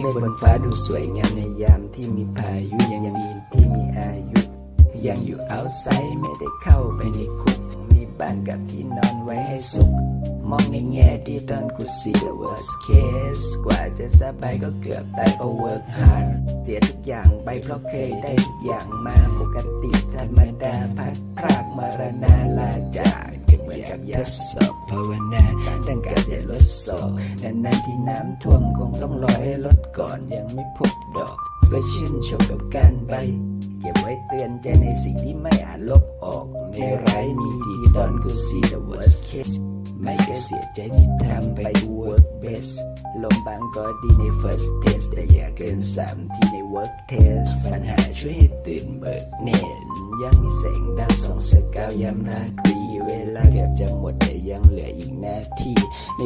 เมฆบนฟ้าดูสวยงามในยามที่มีพายุยังยังดีที่มีอายุ ยังอยู่เอาไซด์ไม่ได้เข้าไปในคุก มีบ้านกับที่นอนไว้ให้สุข มองในแง่ดีตอนกู see the worst case กว่าจะสบายก็เกือบตายเพราะ work hard เสียทุกอย่างไปเพราะเคยได้ทุกอย่างมาปกติธรรมดาพัดพรากมรณาลาจาก เหมือนกับทดสอบภาวนาตั้งการจะลดโศกนานๆที่น้ำท่วมคงต้องรอให้ลดก่อนยังไม่พบดอก ก็ชื่นชมกับการใบเก็บไว้เตือนใจในสิ่งที่ไม่อาจลบ กู see the worst case ไม่ก็เสียใจที่ทำไป work best ลมบางก็ดีใน first test แต่อย่าเกินสามที่ใน work test ปัญหาช่วยให้ตื่นเบิกเน่นยังมีแสงดาวสองสกาวยามราตรีเวลาเกือบจะหมดแต่ยังเหลืออีกนาที